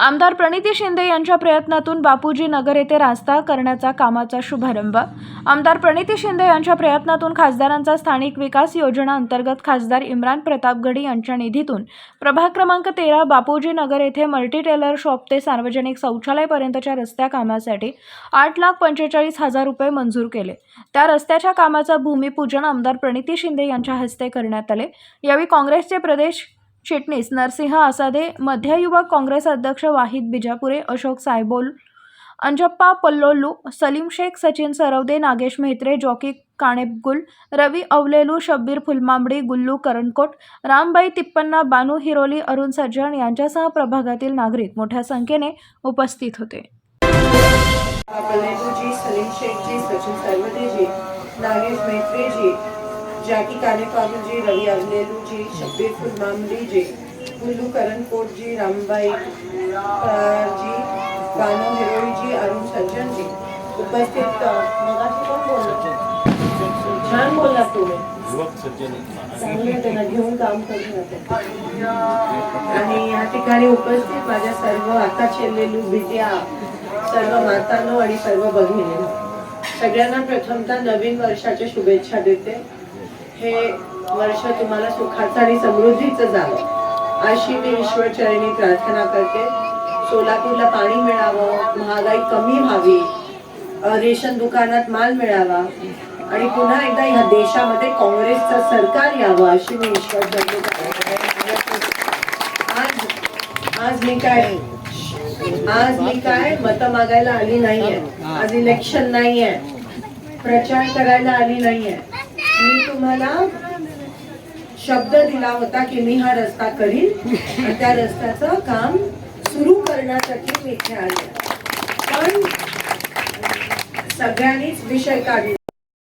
आमदार प्रणिती शिंदे यांच्या प्रयत्नातून बापूजी नगर येथे रास्ता करण्याचा कामाचा शुभारंभ. आमदार प्रणिती शिंदे यांच्या प्रयत्नातून खासदारांचा स्थानिक विकास योजना अंतर्गत खासदार इम्रान प्रतापगडी यांच्या निधीतून प्रभाग क्रमांक तेरा बापूजी नगर येथे मल्टी टेलर शॉप ते सार्वजनिक शौचालयपर्यंतच्या रस्त्या कामासाठी आठ लाख पंचेचाळीस हजार रुपये मंजूर केले. त्या रस्त्याच्या कामाचं भूमिपूजन आमदार प्रणिती शिंदे यांच्या हस्ते करण्यात आले. यावेळी काँग्रेसचे प्रदेश चिटणीस नरसिंह आसादे मध्ययुवक काँग्रेस अध्यक्ष वाहिद बिजापुरे अशोक सायबोल अंजप्पा पल्लोल्लू सलीम शेख सचिन सरवदे नागेश मेहत्रे जॉकी काणेपगुल रवी अवलेलू शब्बीर फुलमांबडी गुल्लू करणकोट रामबाई तिप्पन्ना बानू हिरोली अरुण सज्जन यांच्यासह प्रभागातील नागरिक मोठ्या संख्येने उपस्थित होते. सलीम शेख जी सचिन नागेश मेहत्रेजी जैकी कानेपालू जी रवि अवलेलू जी शब्बीर फुलमामली जी गुल्लू करणकोट जी रामबाई जी बानो हिरोई जी अरुण सज्जन जी उपस्थित अ, मगाशी कोण बोललं? छान बोलला तुम्ही. चांगले त्यांना घेऊन काम करू आणि या ठिकाणी उपस्थित माझ्या सर्व आता चेल्लेलू बिट्या सर्व मातांनो आणि सर्व भगिनींनो. सगळ्यांना प्रथमतः नवीन वर्षाच्या शुभेच्छा देते. हे वर्ष तुम्हाला सुखाचं आणि समृद्धीचं जावं. अशी मी ईश्वरचरणी प्रार्थना करते. सोलापूरला पाणी मिळावं महागाई कमी व्हावी रेशन दुकानात माल मिळावा आणि पुन्हा एकदा ह्या देशामध्ये काँग्रेसचं सरकार यावं अशी मी ईश्वर आज आज मी काय आज मी काय मत मागायला आली नाहीये. आज इलेक्शन नाहीये. प्रचार करायला आली नाहीये. मी तुम्हाला शब्द दिला होता की मी हा रस्ता करीन. त्या रस्त्याचं काम सुरू करण्यासाठी मी इथे आले. पण सगळ्यांनीच विषय काढले